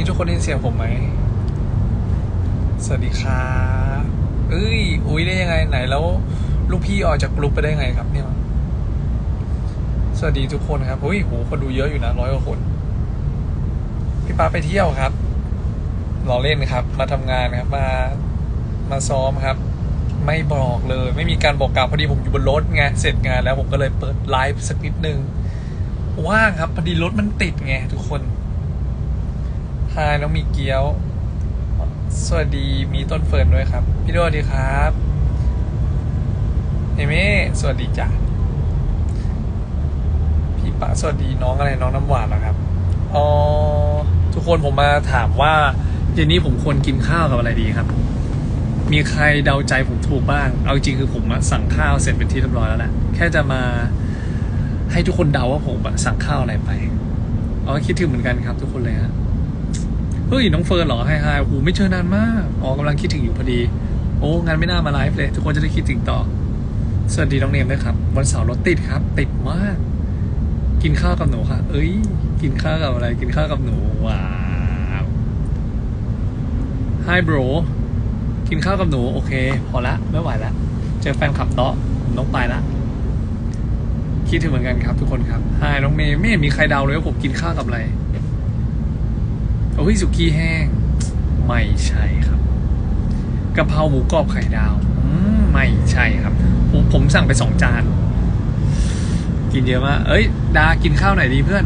นี้ทุกคนได้ยินเสียงผมไหม สวัสดีครับเอ้ย อุ้ยได้ยังไงไหนแล้ว ลูกพี่ออกจากกลุ่มไปได้ไงครับเนี่ย สวัสดีทุกคนครับอุ้ยโหคนดูเยอะอยู่นะร้อยกว่าคน พี่ป้าไปเที่ยวครับรอเล่นครับ มาทำงานครับ มา มาซ้อมครับ ไม่บอกเลย ไม่มีการบอกกล่าวพอดีผมอยู่บนรถไง เสร็จงานแล้วผมก็เลยเปิดไลฟ์สักนิดนึง ว่างครับ พอดีรถมันติดไงทุกคน ฮายน้องมีเกี๊ยว สวัสดีมีต้นเฟิร์นด้วยครับ พี่โดวดีครับเอเม่สวัสดีจ้ะพี่ปะสวัสดีน้องอะไรน้องน้ำหวานเหรอครับอ๋อทุกคนผมมาถามว่าเย็นนี้ผมควรกินข้าวกับอะไรดีครับ มีใครเดาใจผมถูกบ้าง เอาจริงคือผมสั่งข้าวเสร็จเป็นที่เรียบร้อยแล้วแหละแค่จะมาให้ทุกคนเดาว่าผมสั่งข้าวอะไรไปอ๋อคิดถึงเหมือนกันครับทุกคนเลยฮะ เฮ้ยน้องเฟิร์นเหรอไฮไฮโอ้โหไม่เจอนานมากอ๋อกำลังคิดถึงอยู่พอดี โอ้งานไม่น่ามาไลฟ์เลย ทุกคนจะได้คิดถึงต่อ สวัสดีน้องเนมด้วยครับ วันเสาร์รถติดครับ ติดมาก กินข้าวกับหนูค่ะ เอ้ย กินข้าวกับอะไร กินข้าวกับหนูว้าว Hi bro กินข้าวกับหนูโอเค พอละไม่ไหวละเจอแฟนขับโต๊ะผมต้องไปละคิดถึงเหมือนกันครับทุกคนครับ Hi น้องเมย์ไม่เห็นมีใครเดาเลยว่าผมกินข้าวกับอะไร โอ้ยสุกี้แห้ง ไม่ใช่ครับกะเพราหมูกรอบไข่ดาวอืมไม่ใช่ครับ ผมผมสั่งไปสองจาน กินเยอะมากเอ้ย ดากินข้าวไหนดีเพื่อน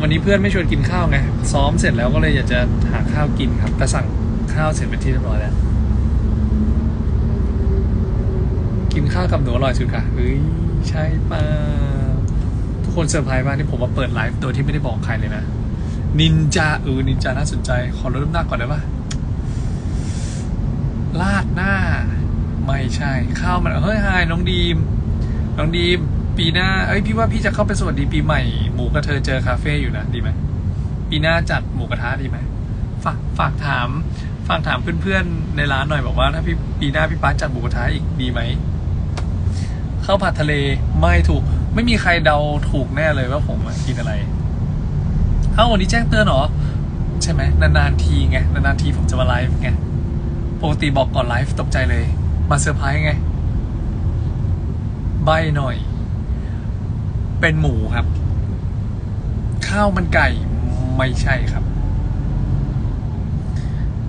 วันนี้เพื่อนไม่ชวนกินข้าวไง ซ้อมเสร็จแล้วก็เลยอยากจะหาข้าวกินครับ แต่สั่งข้าวเสร็จเป็นที่เรียบร้อยแล้ว กินข้าวกับหนูอร่อยสุดค่ะ เฮ้ย ใช่ป่ะทุกคนเซอร์ไพรส์มากที่ผมมาเปิดไลฟ์โดยที่ไม่ได้บอกใครเลยนะ นินจาเออนินจาน่าสนใจ ขอลดน้ำหนักก่อนได้ปะลาดหน้า ไม่ใช่ข้าวมันเฮ้ยไฮน้องดีม น้องดีม ปีหน้า เอ้ยพี่ว่าพี่จะเข้าไปสวัสดีปีใหม่ หมูกระเทยเจอคาเฟ่อยู่นะดีไหมปีหน้าจัดหมูกระทะดีไหมฝากฝากถามฝากถามเพื่อนๆในร้านหน่อยบอกว่า ถ้าพี่ปีหน้าพี่ป้าจัดหมูกระทะอีกดีไหมข้าวผัดทะเลไม่ถูก ไม่มีใครเดาถูกแน่เลยว่าผมกินอะไร อ้าวันนี้แจ้งเตือนเหรอ ใช่ไหมนานๆทีไง นานๆทีผมจะมาไลฟ์ไงปกติบอกก่อนไลฟ์ตกใจเลย มาเซอร์ไพรส์ไง ใบหน่อย เป็นหมูครับ ข้าวมันไก่ไม่ใช่ครับ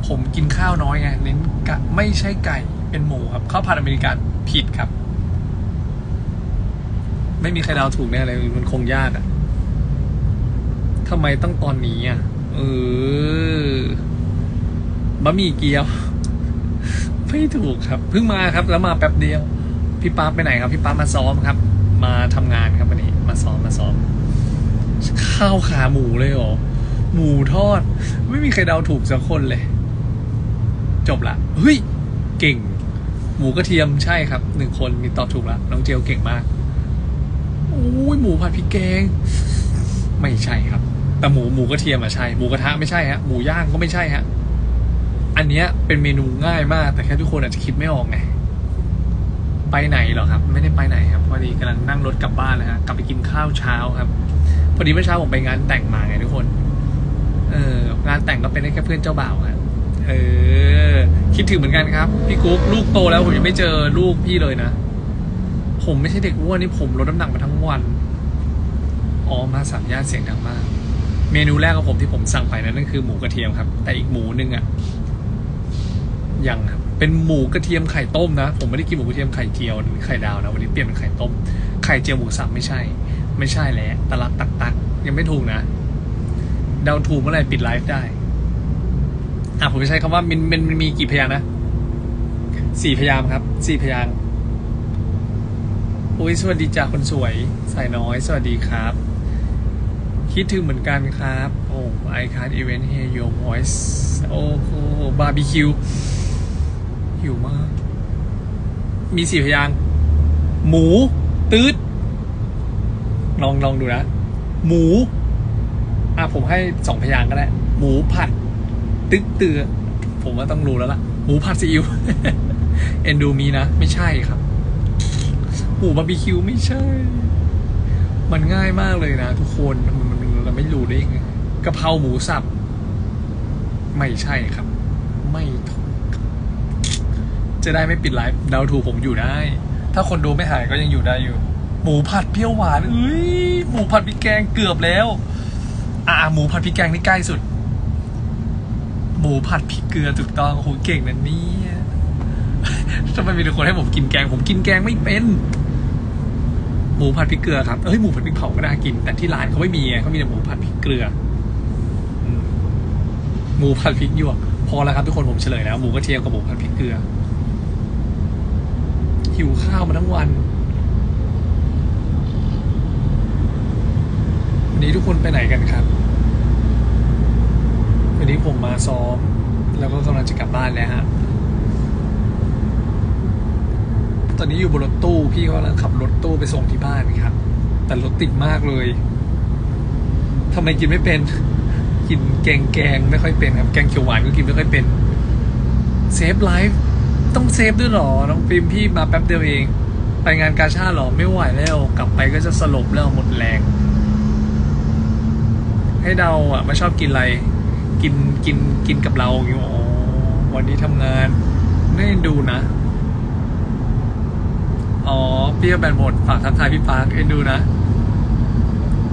ผมกินข้าวน้อยไงเน้นกะไม่ใช่ไก่เป็นหมูครับข้าวผัดอเมริกันผิดครับ ไม่มีใครเดาถูกแน่เลยมันคงยากอะ ทำไมต้องตอนนี้อะ เออบะหมี่เกี๊ยว ไม่ถูกครับ เพิ่งมาครับ แล้วมาแป๊บเดียว พี่ป๊าไปไหนครับ พี่ป๊ามาซ้อมครับ มาทำงานครับวันนี้ มาซ้อมมาซ้อม ข้าวขาหมูเลยเหรอ หมูทอด ไม่มีใครเดาถูกสักคนเลย จบละเฮ้ย เก่ง หมูกระเทียมใช่ครับหนึ่งคนมีตอบถูกละน้องเจลเก่งมากโอ้ยหมูผัดพริกแกง ไม่ใช่ครับ แต่หมูหมูกระเทียมอะใช่หมูกระทะไม่ใช่ฮะหมูย่างก็ไม่ใช่ฮะอันเนี้ยเป็นเมนูง่ายมาก แต่แค่ทุกคนอาจจะคิดไม่ออกไงไปไหนเหรอครับ ไม่ได้ไปไหนครับพอดีกำลังนั่งรถกลับบ้านเลยฮะกลับไปกินข้าวเช้าครับพอดีเมื่อเช้าผมไปงานแต่งมาไงทุกคนเอองานแต่งก็เป็นแค่เพื่อนเจ้าบ่าวครับเออ คิดถึงเหมือนกันครับ พี่กุ๊กลูกโตแล้วผมยังไม่เจอลูกพี่เลยนะ ผมไม่ใช่เด็กอ้วนนี่ผมลดน้ำหนักมาทั้งวันอ๋อมาสามย่านเสียงดังมาก เมนูแรกของผมที่ผมสั่งไปนั้นนั่นคือหมูกระเทียมครับ แต่อีกหมูหนึงอะยังครับเป็นหมูกระเทียมไข่ต้มนะ ผมไม่ได้กินหมูกระเทียมไข่เจียวหรือไข่ดาวนะ วันนี้เปลี่ยนเป็นไข่ต้ม ไข่เจียวหมูสับไม่ใช่ ไม่ใช่แล้วตลักตักตักยังไม่ถูกนะเดาถูกเมื่อไหร่ปิดไลฟ์ได้อะผมจะใช้คำว่ามันมันมันมีกี่พยางนะสี่พยางค์ครับสี่พยางอุ้ยสวัสดีจ้าคนสวย สายน้อย สวัสดีครับ คิดถึงเหมือนกันครับโอ้ I can't even hear your voice โอ้โหบาร์บีคิวหิวมาก มีสี่พยางหมู ตืดลองลองดูนะ หมู อะผมให้สองพยางก็ได้ หมูผัด ตึ๊กเตือ ผมว่าต้องรู้แล้วล่ะ หมูผัดซีอิ๊วเอ็นดูมีนะ ไม่ใช่ครับ หมูบาร์บีคิวไม่ใช่ มันง่ายมากเลยนะทุกคนมัน เราไม่รู้ได้ยังไงกะเพราหมูสับ ไม่ใช่ครับ ไม่ถูกจะได้ไม่ปิดไลฟ์เดาถูกผมอยู่ได้ ถ้าคนดูไม่หายก็ยังอยู่ได้อยู่ หมูผัดเปรี้ยวหวานเอ้ยหมูผัดพริกแกงเกือบแล้ว อ่าหมูผัดพริกแกงนี่ใกล้สุด หมูผัดพริกเกลือถูกต้องโอ้โหเก่งนะเนี่ยทำไมมีแต่คนให้ผมกินแกง ผมกินแกงไม่เป็น หมูผัดพริกเกลือครับเอ้ยหมูผัดพริกเผาก็น่ากิน แต่ที่ร้านเขาไม่มีไงเขามีแต่หมูผัดพริกเกลือหมูผัดพริกหยวกพอแล้วครับทุกคนผมเฉลยแล้วหมูกระเทียมกับหมูผัดพริกเกลือหิวข้าวมาทั้งวันวันนี้ทุกคนไปไหนกันครับ วันนี้ผมมาซ้อม แล้วก็กำลังจะกลับบ้านแล้วฮะ ตอนนี้อยู่บนรถตู้ พี่เขากำลังขับรถตู้ไปส่งที่บ้านครับ แต่รถติดมากเลยทำไมกินไม่เป็น กินแกงแกงไม่ค่อยเป็นครับ แกงเขียวหวานก็กินไม่ค่อยเป็น เซฟไลฟ์ต้องเซฟด้วยหรอ น้องฟิล์มพี่มาแป๊บเดียวเอง ไปงานกาชาหรอ ไม่ไหวแล้ว กลับไปก็จะสลบแล้วหมดแรง ให้เดาอะไม่ชอบกินอะไร กินกินกินกับเราอยู่วันนี้ทำงานไม่ดูนะ อ๋อเปรี้ยวแบนหมดฝากทักทายพี่ปาร์คเอ็นดูนะ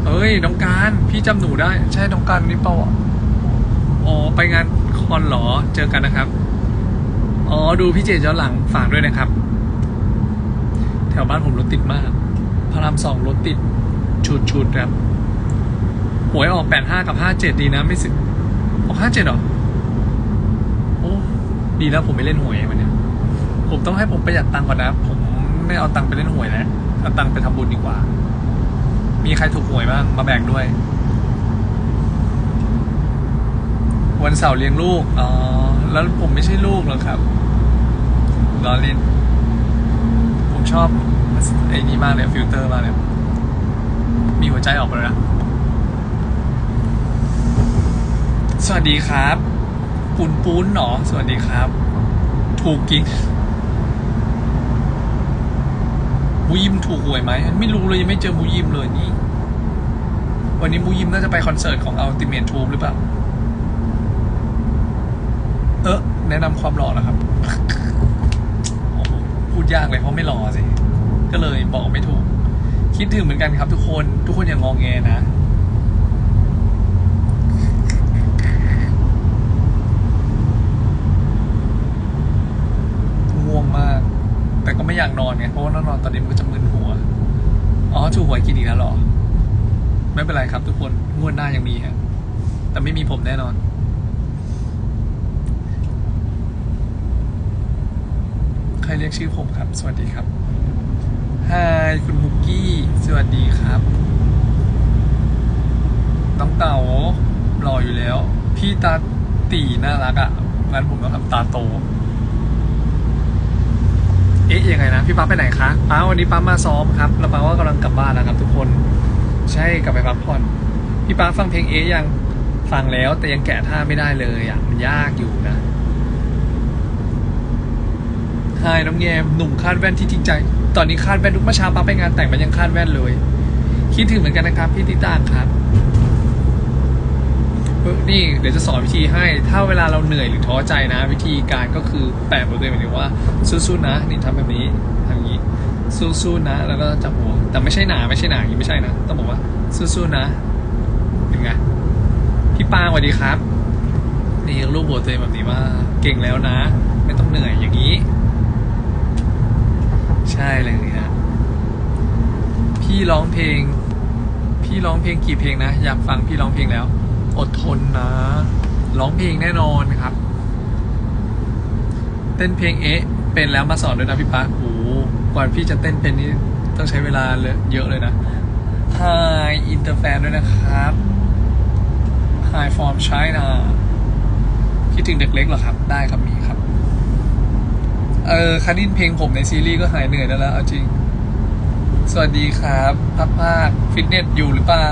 เอ้ยน้องการพี่จำหนูได้ ใช่น้องการนี่เปล่าอะอ๋อไปงานคอนเหรอเจอกันนะครับ อ๋อดูพี่เจย้อนหลังฝากด้วยนะครับ แถวบ้านผมรถติดมาก พระรามสองรถติดชุดชุดๆครับหวยออกแปดห้ากับห้าเจ็ดดีนะไม่สิออกห้าเจ็ดหรอโอ้ดีแล้วผมไม่เล่นหวยวันเนี้ยผมต้องให้ผมประหยัดตังค์ก่อนนะผม ไม่เอาตังค์ไปเล่นหวยแล้วเอาตังค์ไปทำบุญดีกว่า มีใครถูกหวยบ้างมาแบ่งด้วย วันเสาร์เลี้ยงลูกอ๋อแล้วผมไม่ใช่ลูกหรอกครับรอเล่นผมชอบไอ้นี้มากเลยฟิลเตอร์มากเลยมีหัวใจออกมาแล้วนะสวัสดีครับปูนปูนหนอสวัสดีครับ ถูกกิน บูยิมถูกหวยไหมไม่รู้เลยยังไม่เจอบูยิมเลยนี่ วันนี้บูยิมน่าจะไปคอนเสิร์ตของ Ultimate Troop หรือเปล่า เออแนะนำความหล่อนะครับพูดยากเลยเพราะไม่หล่อสิ ก็เลยบอกไม่ถูก คิดถึงเหมือนกันครับทุกคน ทุกคนอย่างงองแงนะ ง่วงมาก แต่ก็ไม่อยากนอนไงเพราะว่านอนตอนนี้มันก็จะมึนหัว อ๋อถูหวยกินอีกแล้วหรอ ไม่เป็นไรครับทุกคนงวดหน้ายังมีฮะแต่ไม่มีผมแน่นอน ใครเรียกชื่อผมครับ สวัสดีครับฮายคุณมุกกี้ สวัสดีครับ น้องเต๋ารออยู่แล้ว พี่ตาตีน่ารักอะ่ะงั้นผมต้องทำตาโต เอ๊ะยังไงนะพี่ป๊าไปไหนคะป้าวันนี้ป้ามาซ้อมครับแล้วป้าว่ากำลังกลับบ้านแล้วครับ ทุกคน ใช่กลับไปพักผ่อนพี่ป๊าฟังเพลงเอ๊ะยังฟังแล้วแต่ยังแกะท่าไม่ได้เลยอะมันยากอยู่นะไฮน้องแยมหนุ่มคาดแว่นที่จริงใจ ตอนนี้คาดแว่นทุกเมื่อเช้าป้าไปงานแต่งมันยังคาดแว่นเลย คิดถึงเหมือนกันนะครับพี่ติต่างครับ นี่เดี๋ยวจะสอนวิธีให้ ถ้าเวลาเราเหนื่อยหรือท้อใจนะ วิธีการก็คือแปะบนตัวเองหมายถึงว่าสู้ๆนะ นี่ทำแบบนี้ทำอย่างนี้สู้ๆนะ แล้วก็จับหัวแต่ไม่ใช่หนาไม่ใช่หนาอย่างนี้ไม่ใช่นะ ต้องบอกว่าสู้ๆนะเป็นไงพี่ปางสวัสดีครับ นี่รูปหัวตัวเองแบบนี้ว่าเก่งแล้วนะ ไม่ต้องเหนื่อยอย่างนี้ ใช่เลยฮะพี่ร้องเพลง พี่ร้องเพลงกี่เพลงนะ อยากฟังพี่ร้องเพลงแล้ว อดทนนะ ร้องเพลงแน่นอนครับ เต้นเพลงเอ๊ะ เป็นแล้วมาสอนด้วยนะพี่ป๊าโอ้โหกว่าพี่จะเต้นเป็นนี่ต้องใช้เวลาเยอะเลยนะ Hi อินเตอร์แฟนด้วยนะครับ Hi from China คิดถึงเด็กเล็กเหรอครับ ได้ครับมีครับ เออคารินเพลงผมในซีรีส์ก็หายเหนื่อยได้แล้ว เอาจริง สวัสดีครับพักภาคฟิตเนสอยู่หรือเปล่า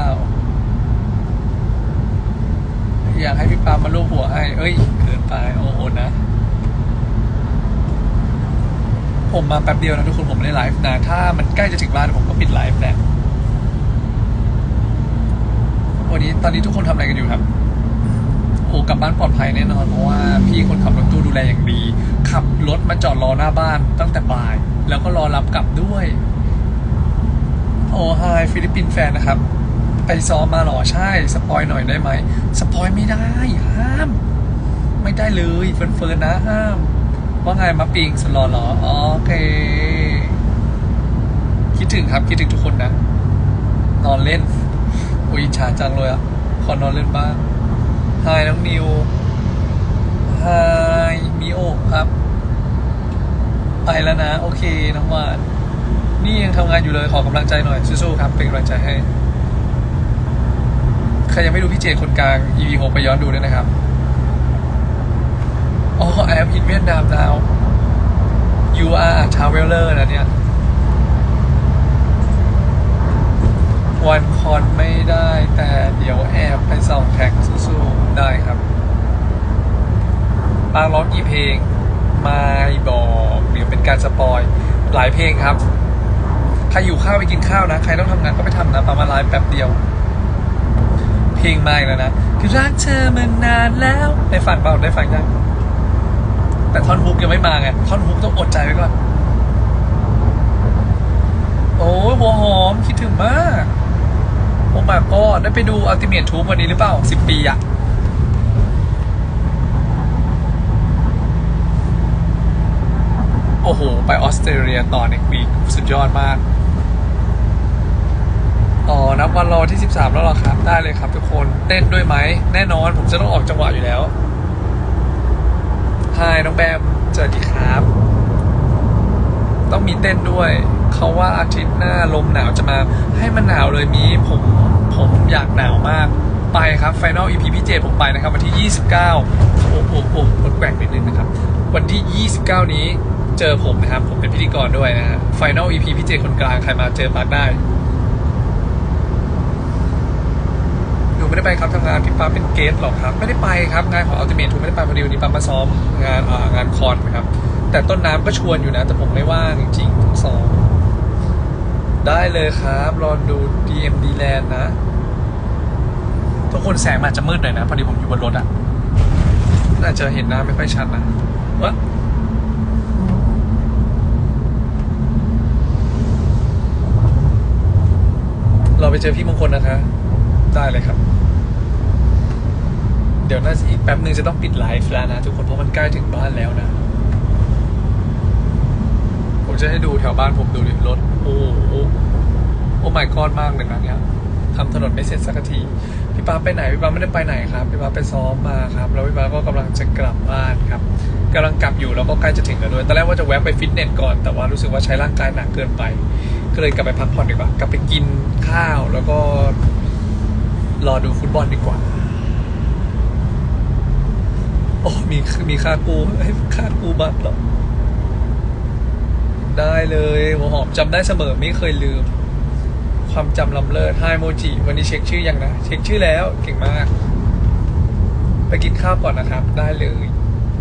อยากให้พี่ปามาลูบหัวให้ เอ้ยเกินไปโอ้โหนะ ผมมาแป๊บเดียวนะทุกคนผมไม่ได้ไลฟ์นะ ถ้ามันใกล้จะถึงบ้านผมก็ปิดไลฟ์แหละวันนี้ตอนนี้ทุกคนทำอะไรกันอยู่ครับโอ้กลับบ้านปลอดภัยแน่นอนเพราะว่าพี่คนขับรถตู้ดูแลอย่างดี ขับรถมาจอดรอหน้าบ้านตั้งแต่บ่าย แล้วก็รอรับกลับด้วย โอ้ไฮฟิลิปปินส์แฟนนะครับ ไปซ้อมมาหรอใช่สปอยหน่อยได้ไหมสปอยไม่ได้ห้าม ไม่ได้เลยเฟิร์นๆนะห้าม ว่าไงมาปิงสลอหรออ๋อโอเค คิดถึงครับคิดถึงทุกคนนะ นอนเล่นอุ้ยอิจฉาจังเลยอะขอนอนเล่นบ้างไฮน้องนิวไฮมิโอครับไปแล้วนะ โอเคน้องวานนี่ยังทำงานอยู่เลยขอกำลังใจหน่อยสู้ๆครับ เป็นกำลังใจให้ รยังไม่ดูพี่เจคนกลาง EP 6ไปย้อนดูด้วยนะครับอ๋อ I am in Vietnam now you are a traveler นะเนี่ยวันคอนไม่ได้แต่เดี๋ยวแอบไปส่องแท็กสู้ๆได้ครับปางร้องกี่เพลงไม่บอกเดี๋ยวเป็นการสปอย หลายเพลงครับ ใครอยู่ข้าวไปกินข้าวนะ ใครต้องทำงานก็ไปทำนะประมาณไลฟ์แป๊บเดียว เพลงมากแล้วนะคือรักเธอมานานแล้วได้ฟังเปล่าได้ฟังยังแต่ท่อนฮุกยังไม่มาไงท่อนฮุกต้องอดใจไว้ก่อนโอ้ยหัวหอมคิดถึงมากโอมาก็ได้ไปดูอัลติเมททูวันนี้หรือเปล่าสิบปีอะโอ้โห ไปออสเตรเลียต่อในวีสุดยอดมาก อ๋อนับวันรอที่ 13 แล้วหรอครับ ได้เลยครับทุกคนเต้นด้วยไหม แน่นอนผมจะต้องออกจังหวะอยู่แล้วฮายน้องแบมสวัสดีครับ ต้องมีเต้นด้วย เขาว่าอาทิตย์หน้าลมหนาวจะมา ให้มันหนาวเลยมีผมผมอยากหนาวมาก ไปครับ Final EP พี่เจผมไปนะครับ วันที่ 29 โอ้โหโอ้โหรถแกว่งนิดนึงนะครับ วันที่ 29 นี้เจอผมนะครับ ผมเป็นพิธีกรด้วยนะฮะ Final EP พี่เจคนกลางใครมาเจอปาร์คได้ หนู ไม่ได้ไปครับทำงานพี่ป๊าเป็นเกสหรอกครับ ไม่ได้ไปครับงานของอัลติเมททูไม่ได้ไปพอดีวันนี้ป๊ามาซ้อมงานอ่างานคอนครับ แต่ต้นน้ำก็ชวนอยู่นะ แต่ผมไม่ว่างจริงๆต้องซ้อมได้เลยครับรอดู DMD Land นะ ทุกคนแสงมันอาจจะมืดหน่อยนะ พอดีผมอยู่บนรถอะน่าจะเห็นหน้าไม่ค่อยชัดนะวะเราไปเจอพี่มงคลนะคะ ได้เลยครับ เดี๋ยวน่าจะอีกแป๊บนึงจะต้องปิดไลฟ์แล้วนะทุกคนเพราะมันใกล้ถึงบ้านแล้วนะ ผมจะให้ดูแถวบ้านผมดูดิรถ โอ้โหโอ้ my god มากเลยนะเนี่ยทำถนนไม่เสร็จสักทีพี่ป้าไปไหนพี่ป้าไม่ได้ไปไหนครับพี่ป้าไปซ้อมมาครับแล้วพี่ป้าก็กำลังจะกลับบ้านครับกำลังกลับอยู่แล้วก็ใกล้จะถึงแล้วด้วยตอนแรกว่าจะแวะไปฟิตเนสก่อนแต่ว่ารู้สึกว่าใช้ร่างกายหนักเกินไป ก็เลยกลับไปพักผ่อนดีกว่ากลับไปกินข้าวแล้วก็รอดูฟุตบอลดีกว่า อ้มีมีค่ากูเอ้ค่ากูบัตรเหรอ ได้เลยหัวหอมจำได้เสมอไม่เคยลืม ความจำลำเลิศไฮโมจิ วันนี้เช็คชื่อยังนะ เช็คชื่อแล้วเก่งมาก ไปกินข้าวก่อนนะครับ ได้เลย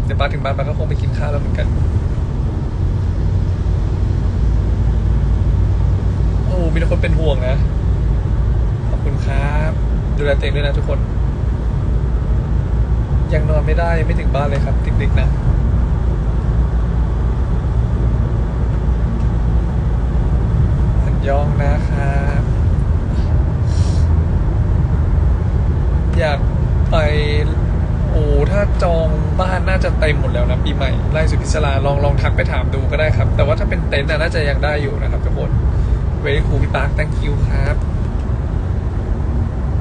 เดี๋ยวป้าถึงบ้านป้าก็คงไปกินข้าวแล้วเหมือนกัน โอ้มีคนเป็นห่วงนะ ขอบคุณครับ ดูแลตัวเองด้วยนะทุกคน ยังนอนไม่ได้ยังไม่ถึงบ้านเลยครับดึกๆนะสัญยองนะครับ อยากไปโอ้ถ้าจองบ้านน่าจะเต็มหมดแล้วนะปีใหม่ไล่สุพิศลาลองลองทักไปถามดูก็ได้ครับ แต่ว่าถ้าเป็นเต็นท์น่าจะยังได้อยู่นะครับทุกคนเวรีคูพี่ปาร์ค thank you ครับ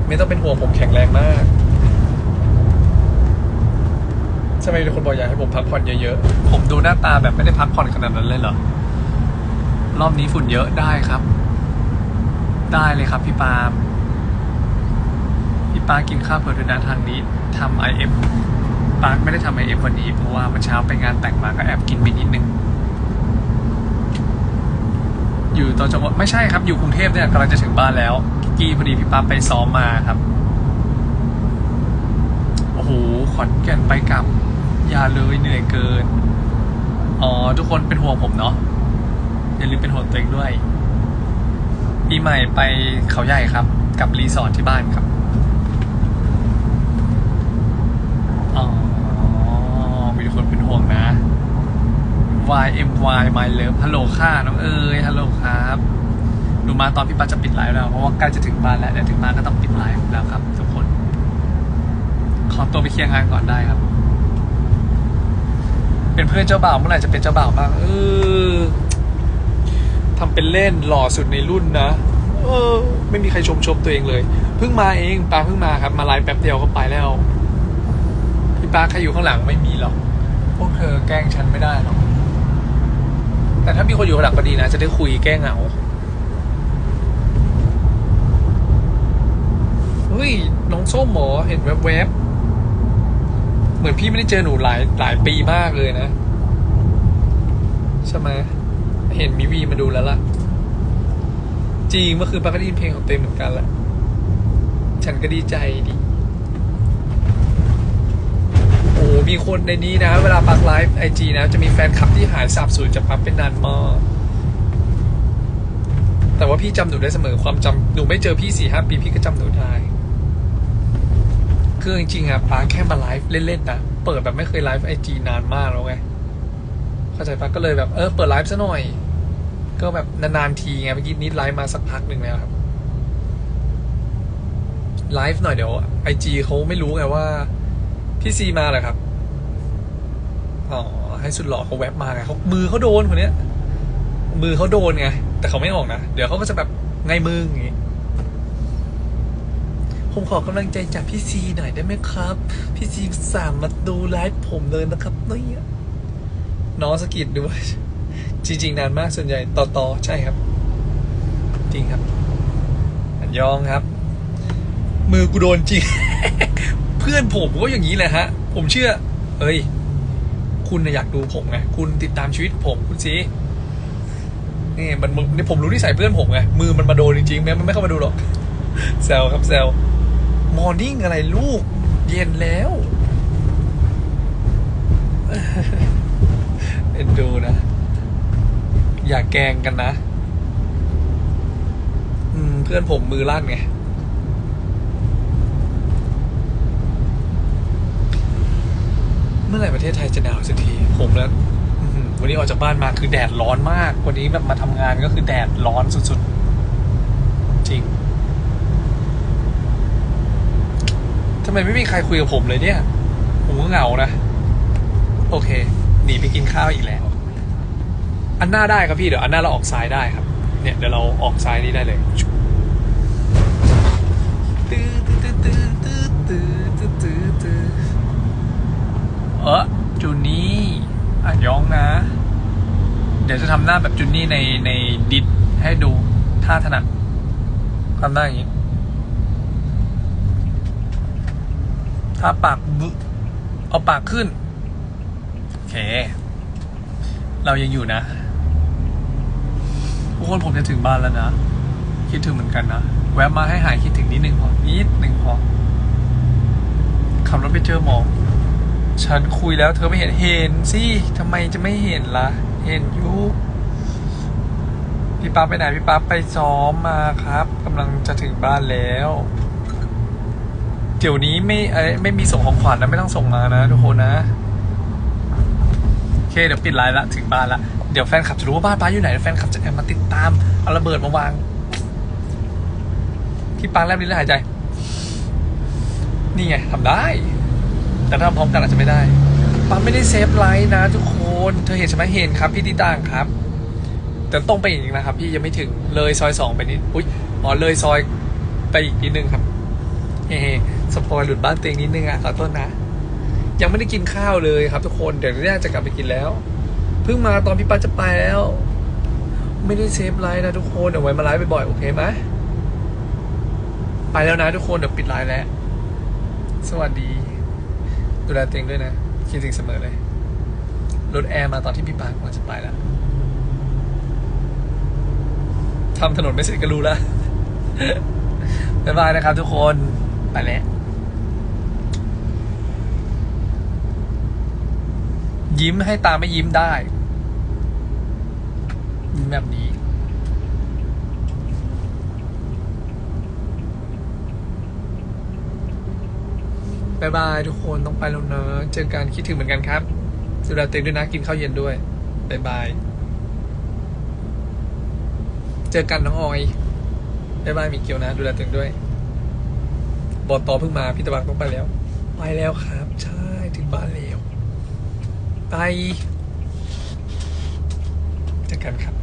ไม่ต้องเป็นห่วงผมแข็งแรงมาก ทำไมคนบอกอยากให้ผมพักผ่อนเยอะๆ ผมดูหน้าตาแบบไม่ได้พักผ่อนขนาดนั้นเลยเหรอ รอบนี้ฝุ่นเยอะได้ครับ ได้เลยครับพี่ปาล์มพี่ปากินข้าวเผื่อด้วยนะทางนี้ทำไอเอฟปาร์คไม่ได้ทำไอเอฟวันนี้เพราะว่าเมื่อเช้าไปงานแต่งมาก็แอบกินไปนิดนึง อยู่ตอนจังหวัดไม่ใช่ครับ อยู่กรุงเทพเนี่ยกำลังจะถึงบ้านแล้วกี้พอดีพี่ปาไปซ้อมมาครับโอ้โหขอนแก่นไปกลับ อย่าเลยเหนื่อยเกินอ๋อทุกคนเป็นห่วงผมเนาะอย่าลืมเป็นห่วงตัวเองด้วยปีใหม่ไปเขาใหญ่ครับ กับรีสอร์ทที่บ้านครับอ๋อมีคนเป็นห่วงนะ Y M Y My Love ฮัลโหลค่ะน้องเอ๋ยฮัลโหลครับหนูมาตอนพี่ปาจะปิดไลฟ์แล้ว เพราะว่าใกล้จะถึงบ้านแล้วเดี๋ยวถึงบ้านก็ต้องปิดไลฟ์แล้วครับ ทุกคน ขอตัวไปเคลียร์งานก่อนได้ครับ เป็นเพื่อนเจ้าบ่าวเมื่อไหร่จะเป็นเจ้าบ่าวบ้างเออทำเป็นเล่นหล่อสุดในรุ่นนะเออ ไม่มีใครชมชมตัวเองเลยเพิ่งมาเองปาเพิ่งมาครับ มาไลฟ์แป๊บเดียวก็ไปแล้วพี่ปาใครอยู่ข้างหลังไม่มีหรอกพวกเธอแกล้งฉันไม่ได้หรอกแต่ถ้ามีคนอยู่ข้างหลังก็ดีนะ จะได้คุยแก้เหงาเฮ้ยน้องส้มหมอเห็นแวบๆ เหมือนพี่ไม่ได้เจอหนูหลายหลายปีมากเลยนะ ใช่ไหมเห็นมิวีมาดูแล้วล่ะ จริงเมื่อคืนปาก็ได้ยินเพลงของเต็มเหมือนกันแหละ ฉันก็ดีใจดี โอ้มีคนในนี้นะ เวลาปักไลฟ์ไอจีนะ จะมีแฟนคลับที่หายสาบสูญจากปักเป็นนานมากแต่ว่าพี่จำหนูได้เสมอความจำหนูไม่เจอพี่สี่ห้าปีพี่ก็จำหนูได้ คือจริงๆอะป้าแค่มาไลฟ์เล่นๆนะเปิดแบบไม่เคยไลฟ์ไอจีนานมากแล้วไงเข้าใจปะก็เลยแบบเออเปิดไลฟ์ซะหน่อย ก็แบบนานๆทีไงเมื่อกี้นิดไลฟ์มาสักพักหนึ่งแล้วครับไลฟ์หน่อยเดี๋ยวไอจีเขาไม่รู้ไงว่า พี่ซีมาเหรอครับอ๋อให้สุดหล่อเขาแวบมาไงเขามือเขาโดนคนเนี้ย มือเขาโดนไงแต่เขาไม่ออกนะเดี๋ยวเขาก็จะแบบไงมืออย่างงี้ ผมขอกำลังใจจากพี่ซีหน่อยได้ไหมครับ พี่ซีสามมาดูไลฟ์ผมเลยนะครับเนี่ยน้องสะกิดด้วย จริง ๆ นานมากส่วนใหญ่ต่อต่อใช่ครับ จริงครับ อันยองครับ มือกูโดนจริง เพื่อนผมก็อย่างนี้แหละฮะ ผมเชื่อ เอ้ย คุณน่ะอยากดูผมไง คุณติดตามชีวิตผมคุณซีนี่มันมึงนี่ผมรู้นิสัยเพื่อนผมไง มือมันมาโดนจริงๆแม้มันไม่เข้ามาดูหรอกแซวครับแซว มอร์นิ่งอะไรลูก เย็นแล้วเอ็นดูนะ อย่าแกงกันนะ อืม เพื่อนผมมือลั่นไง เมื่อไหร่ประเทศไทยจะหนาวสักที ผมแล้ววันนี้ออกจากบ้านมาคือแดดร้อนมาก วันนี้แบบมาทำงานก็คือแดดร้อนสุดๆำไมไม่มีใครคุยกับผมเลยเนี่ยผมก็เหงานะ โอเค หนีไปกินข้าวอีกแล้ว อันหน้าได้ครับพี่ เดี๋ยวอันหน้าเราออกซ้ายได้ครับ เนี่ยเดี๋ยวเราออกซ้ายนี้ได้เลยเออจูนี่อะย้องนะ เดี๋ยวจะทำหน้าแบบจูนี่ในในดิสให้ดูท่าถนัดทำหน้าอย่างนี้ ถ้าปากบึเอาปากขึ้น โอเค เรายังอยู่นะ ทุกคนผมจะถึงบ้านแล้วนะ คิดถึงเหมือนกันนะ แวะมาให้หายคิดถึงนิดหนึ่งพอ นิดหนึ่งพอ ขับรถไปเจอหมอ ฉันคุยแล้วเธอไม่เห็น เห็นสิทำไมจะไม่เห็นล่ะ เห็นยู่พี่ป๊าไปไหน พี่ป๊าไปซ้อมมาครับกำลังจะถึงบ้านแล้ว ดี๋ยวนี้ไม่เอ้ยไม่มีส่งของขวัญนะไม่ต้องส่งมานะทุกคนนะโอเคเดี๋ยวปิดไลน์ละถึงบ้านละเดี๋ยวแฟนคลับจะรู้ว่าบ้านป้าอยู่ไหนแฟนคลับจะแอบมาติดตามเอาระเบิดมาวางพี่ปางแลบลิ้นแล้วหายใจ นี่ไงทำได้ แต่ถ้าทำพร้อมกันอาจจะไม่ได้ปังไม่ได้เซฟไลน์นะทุกคน เธอเห็นใช่ไหมเห็นครับ พี่ติต่างครับ แต่ต้องไปอีกนะครับ พี่ยังไม่ถึงเลยซอยสองไปนิด อุ้ยอ๋อเลยซอยไปอีกนิดนึงครับ เฮ้ สปอยหลุดบ้านตัวเองนิดนึงอะขอโทษนะ ยังไม่ได้กินข้าวเลยครับ ทุกคนเดี๋ยวน่าจะกลับไปกินแล้ว เพิ่งมาตอนพี่ป้าจะไปแล้ว ไม่ได้เซฟไลน์นะทุกคนเดี๋ยวไว้มาไลฟ์บ่อยๆโอเคไหมไปแล้วนะทุกคนเดี๋ยวปิดไลน์แล้ว สวัสดี ดูแลตัวเองด้วยนะคิดถึงเสมอเลยรถแอร์มาตอนที่พี่ปากว่าจะไปแล้วทำถนนไม่เสร็จก็รู้แล้ว บ๊ายบายนะครับทุกคน ไปแล้ว ยิ้มให้ตาไม่ยิ้มได้ยิ้มแบบนี้บายบายทุกคนต้องไปแล้วนะ เจอกันคิดถึงเหมือนกันครับสุดาเต็งด้วยนะ กินข้าวเย็นด้วยบายบาย เจอกันน้องออยบายบายมีเกียวนะ ดูแลตัวเองด้วย บอตอเพิ่งมาพี่ตะบักต้องไปแล้ว ไปแล้วครับ ใช่ ถึงบ้านแล้ว ไปเจอกันครับ